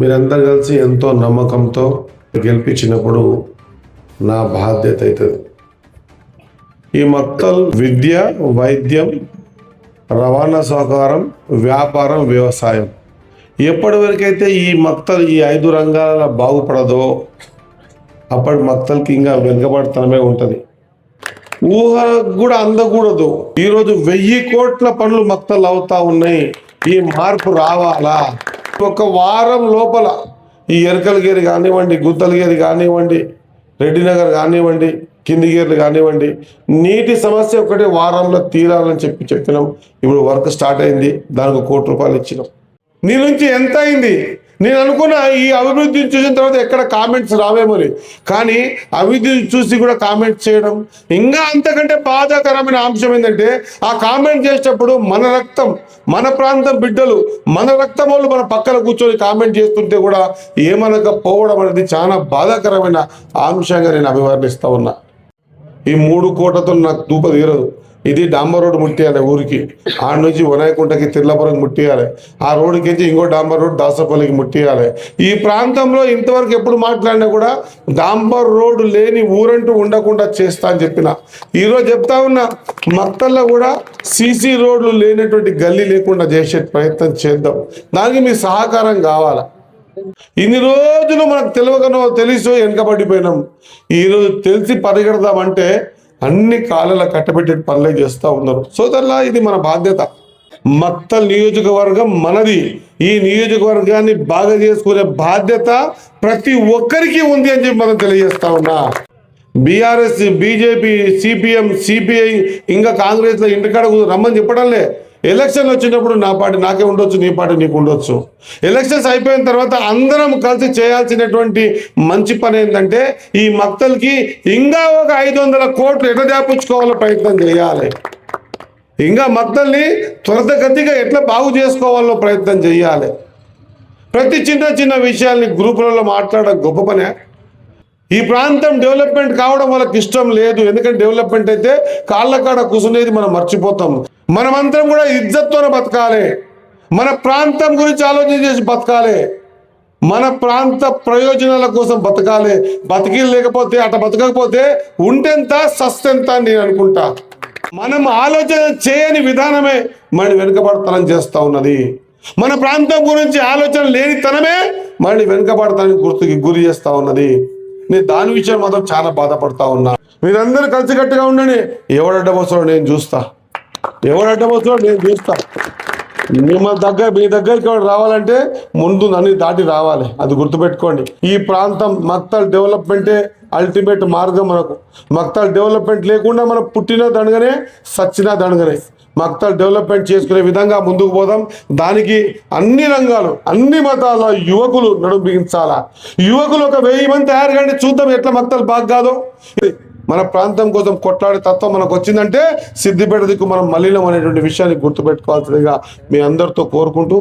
మీరందరు కలిసి ఎంతో నమ్మకంతో గెలిపించినప్పుడు నా బాధ్యత అవుతుంది. ఈ మొత్తం విద్య వైద్యం రవాణా సహకారం వ్యాపారం వ్యవసాయం. ఎప్పటి వరకైతే ఈ మక్తలు ఈ ఐదు రంగాల బాగుపడదో అప్పటి మక్తలకి ఇంకా వెనుకబడతనమే ఉంటుంది. ఊహ కూడా అందకూడదు. ఈరోజు వెయ్యి కోట్ల పనులు మక్తలు అవుతా ఉన్నాయి. ఈ మార్పు రావాలా? ఒక వారం లోపల ఈ ఎరకలగేరి కానివ్వండి గుత్తలగిరి కానివ్వండి రెడ్డినగర్ కానివ్వండి కిందిగేర్లు కానివ్వండి నీటి సమస్య ఒకటి వారంలో తీరాలని చెప్పి చెప్పినాం. ఇప్పుడు వర్క్ స్టార్ట్ అయింది దానికి కోటి రూపాయలు ఇచ్చినాం. నీ నుంచి ఎంత అయింది? నేను అనుకున్న ఈ అభివృద్ధిని చూసిన తర్వాత ఎక్కడ కామెంట్స్ రావేమని కానీ అభివృద్ధిని చూసి కూడా కామెంట్స్ చేయడం ఇంకా అంతకంటే బాధాకరమైన అంశం ఏంటంటే ఆ కామెంట్ చేసేటప్పుడు మన రక్తం మన ప్రాంతం బిడ్డలు మన రక్తం వాళ్ళు మన పక్కన కూర్చొని కామెంట్ చేస్తుంటే కూడా ఏమనకపోవడం అనేది చాలా బాధాకరమైన అంశంగా నేను అభివర్ణిస్తూ ఉన్నా. ఈ మూడు కోటతో నాకు దూప తీరదు. ఇది డాంబర్ రోడ్ ముట్టియాలి ఊరికి. ఆడ నుంచి వినాయకుంటకి తిర్లపురం ముట్టియాలి. ఆ రోడ్డుకి నుంచి ఇంకో డాంబర్ రోడ్ దాసపల్లికి ముట్టియాలి. ఈ ప్రాంతంలో ఇంతవరకు ఎప్పుడు మాట్లాడినా కూడా డాంబర్ రోడ్డు లేని ఊరంటూ ఉండకుండా చేస్తా అని చెప్పిన. ఈరోజు చెప్తా ఉన్నా మత్తల్లో కూడా సీసీ రోడ్లు లేనటువంటి గల్లీ లేకుండా చేసే ప్రయత్నం చేద్దాం. దానికి మీ సహకారం కావాలా? ఇన్ని రోజులు మనకు తెలియకనో తెలుసు వెనకబడిపోయినాం. ఈరోజు తెలిసి పరిగెడదామంటే అన్ని కాలాల కట్టబెట్టే పనులే చేస్తూ ఉన్నారు. సోదరులా ఇది మన బాధ్యత. మత్తల్ నియోజకవర్గం మనది. ఈ నియోజకవర్గాన్ని బాగా చేసుకునే బాధ్యత ప్రతి ఒక్కరికి ఉంది అని చెప్పి మనం తెలియజేస్తా ఉన్నా. బీఆర్ఎస్ బీజేపీ సిపిఎం సిపిఐ ఇంకా కాంగ్రెస్లో ఇంటికాడ కూర్చొని రమ్మని చెప్పడంలే. ఎలక్షన్ వచ్చినప్పుడు నా పాటి నాకే ఉండొచ్చు నీ పాటి నీకు ఉండొచ్చు. ఎలక్షన్స్ అయిపోయిన తర్వాత అందరం కలిసి చేయాల్సినటువంటి మంచి పని ఏంటంటే ఈ మక్తలకి ఇంకా ఒక ఐదు వందల కోట్లు ఎట్లా దాపుచ్చుకోవాలో ప్రయత్నం చేయాలి. ఇంకా మక్తల్ని త్వరితగతిగా ఎట్లా బాగు చేసుకోవాలో ప్రయత్నం చేయాలి. ప్రతి చిన్న చిన్న విషయాల్ని గ్రూపులలో మాట్లాడడం గొప్ప పనే. ఈ ప్రాంతం డెవలప్మెంట్ కావడం వాళ్ళకి ఇష్టం లేదు. ఎందుకంటే డెవలప్మెంట్ అయితే కాళ్ళ కాడ కూసునేది మనం మర్చిపోతాం. మనమంతరం కూడా ఇజ్జత్తోనే బతకాలి. మన ప్రాంతం గురించి ఆలోచన చేసి బతకాలి. మన ప్రాంత ప్రయోజనాల కోసం బతకాలి. బతికి లేకపోతే అట బతకకపోతే ఉంటెంత సస్తెంత అని నేను అనుకుంటా. మనం ఆలోచన చేయని విధానమే మన వెనుకబడతనం చేస్తూ ఉన్నది. మన ప్రాంతం గురించి ఆలోచన లేనితనమే మళ్ళీ వెనుకబడతానికి గుర్తుకి గురి చేస్తా ఉన్నది. నేను దాని విషయం మాత్రం చాలా బాధపడతా ఉన్నా. మీరందరూ కలిసికట్టుగా ఉండండి. ఎవడు అడ్డమొస్తాడో నేను చూస్తా. ఎవడు అడ్డమొస్తాడో నేను చూస్తా. మిమ్మల్ని దగ్గర మీ దగ్గరికి ఎవరు రావాలంటే ముందు నన్ను దాటి రావాలి. అది గుర్తుపెట్టుకోండి. ఈ ప్రాంతం మక్తల్ డెవలప్మెంటే అల్టిమేట్ మార్గం మనకు. మక్తల్ డెవలప్మెంట్ లేకుండా మనం పుట్టిన దండగనే సచ్చిన దండగనే మక్తల్ డెవలప్మెంట్ చేసుకునే విధంగా ముందుకు పోదాం. దానికి అన్ని రంగాలు అన్ని మతాల యువకులు నడుము బిగించాలా. యువకులు ఒక వెయ్యి మంది తయారు కండి చూద్దాం ఎట్లా మక్తలు బాగా కాదో. మన ప్రాంతం కోసం కొట్లాడే తత్వం మనకు వచ్చిందంటే సిద్దిపేట దిక్కు మనం మలినం అనేటువంటి విషయాన్ని గుర్తుపెట్టుకోవాల్సిందిగా మీ అందరితో కోరుకుంటూ